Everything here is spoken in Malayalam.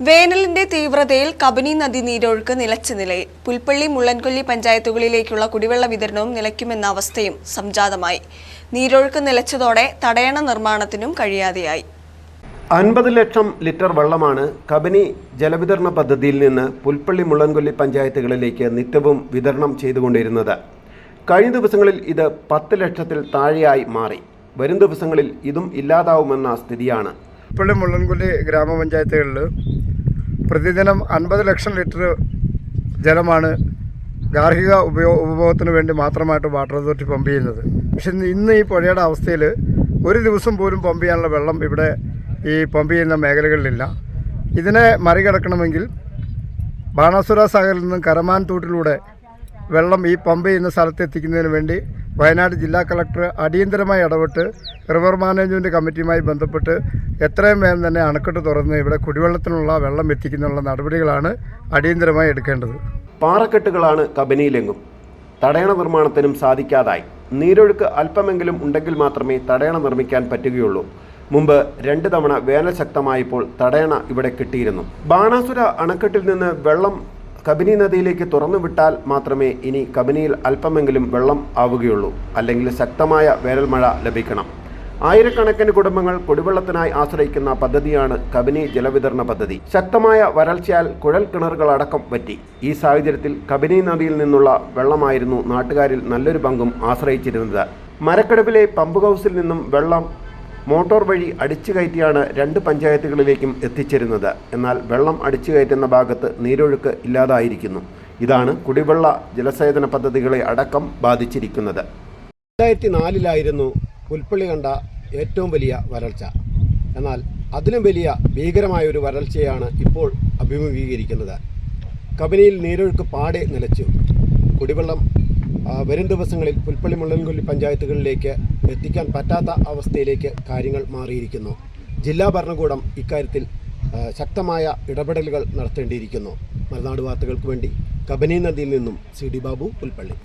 വേനലിന്റെ തീവ്രതയിൽ കബനി നദി നീരൊഴുക്ക് നിലച്ച നിലയിൽ പുൽപ്പള്ളി മുള്ളൻകൊല്ലി പഞ്ചായത്തുകളിലേക്കുള്ള കുടിവെള്ള വിതരണവും നിലയ്ക്കുമെന്ന അവസ്ഥയും സംജാതമായി. നീരൊഴുക്ക് നിലച്ചതോടെ തടയണ നിർമ്മാണത്തിനും കഴിയാതെയായി. അൻപത് ലക്ഷം ലിറ്റർ വെള്ളമാണ് കബനി ജലവിതരണ പദ്ധതിയിൽ നിന്ന് പുൽപ്പള്ളി മുള്ളൻകൊല്ലി പഞ്ചായത്തുകളിലേക്ക് നിത്യവും വിതരണം ചെയ്തുകൊണ്ടിരുന്നത്. കഴിഞ്ഞ ദിവസങ്ങളിൽ ഇത് പത്ത് ലക്ഷത്തിൽ താഴെയായി മാറി. വരും ദിവസങ്ങളിൽ ഇതും ഇല്ലാതാവുമെന്ന സ്ഥിതിയാണ്. പുൽപ്പള്ളി മുള്ളൻകുലി ഗ്രാമപഞ്ചായത്തുകളിൽ പ്രതിദിനം അൻപത് ലക്ഷം ലിറ്റർ ജലമാണ് ഗാർഹിക ഉപയോ ഉപഭോഗത്തിന് വേണ്ടി മാത്രമായിട്ട് വാട്ടർ അതോറിറ്റി പമ്പ് ചെയ്യുന്നത്. പക്ഷെ ഇന്ന് ഈ പുഴയുടെ അവസ്ഥയിൽ ഒരു ദിവസം പോലും പമ്പ് ചെയ്യാനുള്ള വെള്ളം ഇവിടെ ഈ പമ്പ് ചെയ്യുന്ന മേഖലകളിലില്ല. ഇതിനെ മറികടക്കണമെങ്കിൽ ബാണാസുര സാഗറിൽ നിന്നും കരമാൻ തൂട്ടിലൂടെ വെള്ളം ഈ പമ്പ് ചെയ്യുന്ന സ്ഥലത്ത് എത്തിക്കുന്നതിന് വേണ്ടി വയനാട് ജില്ലാ കളക്ടർ അടിയന്തരമായി ഇടപെട്ട് റിവർ മാനേജ്മെന്റ് കമ്മിറ്റിയുമായി ബന്ധപ്പെട്ട് എത്രയും വേഗം തന്നെ അണക്കെട്ട് തുറന്ന് ഇവിടെ കുടിവെള്ളത്തിനുള്ള വെള്ളം എത്തിക്കുന്നതിനുള്ള നടപടികളാണ് അടിയന്തരമായി എടുക്കേണ്ടത്. പാറക്കെട്ടുകളാണ് കബനിയിലെങ്ങും. തടയണ നിർമ്മാണത്തിനും സാധിക്കാതായി. നീരൊഴുക്ക് അല്പമെങ്കിലും ഉണ്ടെങ്കിൽ മാത്രമേ തടയണ നിർമ്മിക്കാൻ പറ്റുകയുള്ളൂ. മുമ്പ് രണ്ട് തവണ വേനൽ ശക്തമായപ്പോൾ തടയണ ഇവിടെ കിട്ടിയിരുന്നു. ബാണാസുര അണക്കെട്ടിൽ നിന്ന് വെള്ളം കബനി നദിയിലേക്ക് തുറന്നു വിട്ടാൽ മാത്രമേ ഇനി കബനിയിൽ അല്പമെങ്കിലും വെള്ളം ആവുകയുള്ളൂ. അല്ലെങ്കിൽ ശക്തമായ വേനൽ മഴ ലഭിക്കണം. ആയിരക്കണക്കിന് കുടുംബങ്ങൾ കുടിവെള്ളത്തിനായി ആശ്രയിക്കുന്ന പദ്ധതിയാണ് കബനി ജലവിതരണ പദ്ധതി. ശക്തമായ വരൾച്ചയാൽ കുഴൽ കിണറുകൾ അടക്കം പറ്റി ഈ സാഹചര്യത്തിൽ കബനി നദിയിൽ നിന്നുള്ള വെള്ളമായിരുന്നു നാട്ടുകാരിൽ നല്ലൊരു പങ്കും ആശ്രയിച്ചിരുന്നത്. മരക്കടവിലെ പമ്പ് ഹൗസിൽ നിന്നും വെള്ളം മോട്ടോർ വഴി അടിച്ചു കയറ്റിയാണ് രണ്ട് പഞ്ചായത്തുകളിലേക്കും എത്തിച്ചിരുന്നത്. എന്നാൽ വെള്ളം അടിച്ചു കയറ്റുന്ന ഭാഗത്ത് നീരൊഴുക്ക് ഇല്ലാതായിരിക്കുന്നു. ഇതാണ് കുടിവെള്ള ജലസേചന പദ്ധതികളെ അടക്കം ബാധിച്ചിരിക്കുന്നത്. രണ്ടായിരത്തി നാലിലായിരുന്നു പുൽപ്പള്ളി കണ്ട ഏറ്റവും വലിയ വരൾച്ച. എന്നാൽ അതിലും വലിയ ഭീകരമായ ഒരു വരൾച്ചയാണ് ഇപ്പോൾ അഭിമുഖീകരിക്കുന്നത്. കബനിയിൽ നീരൊഴുക്ക് പാടെ നിലച്ചു. കുടിവെള്ളം വരും ദിവസങ്ങളിൽ പുൽപ്പള്ളി മുള്ളൻകൊല്ലി പഞ്ചായത്തുകളിലേക്ക് എത്തിക്കാൻ പറ്റാത്ത അവസ്ഥയിലേക്ക് കാര്യങ്ങൾ മാറിയിരിക്കുന്നു. ജില്ലാ ഭരണകൂടം ഇക്കാര്യത്തിൽ ശക്തമായ ഇടപെടലുകൾ നടത്തേണ്ടിയിരിക്കുന്നു. മലനാട് വാർത്തകൾക്ക് വേണ്ടി കബനി നദിയിൽ നിന്നും സി ഡി ബാബു പുൽപ്പള്ളി.